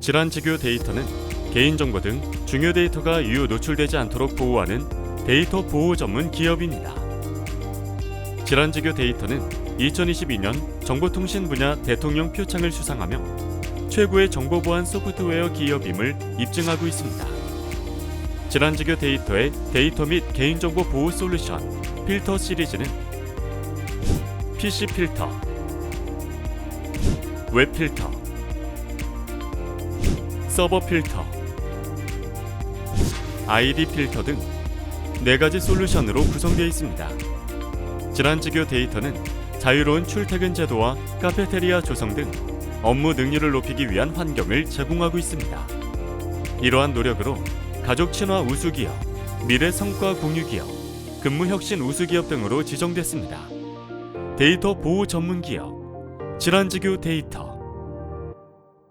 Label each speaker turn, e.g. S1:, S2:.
S1: 질환지교 데이터는 개인정보 등 중요 데이터가 유효 노출되지 않도록 보호하는 데이터 보호 전문 기업입니다. 질환지교 데이터는 2022년 정보통신 분야 대통령 표창을 수상하며 최고의 정보보안 소프트웨어 기업임을 입증하고 있습니다. 질환지교 데이터의 데이터 및 개인정보 보호 솔루션 필터 시리즈는 PC 필터, 웹 필터, 서버 필터, ID 필터 등네 가지 솔루션으로 구성되어 있습니다. 질환지교 데이터는 자유로운 출퇴근 제도와 카페테리아 조성 등 업무 능률을 높이기 위한 환경을 제공하고 있습니다. 이러한 노력으로 가족 친화 우수 기업, 미래 성과 공유 기업, 근무 혁신 우수 기업 등으로 지정됐습니다. 데이터 보호 전문 기업, 질환지교 데이터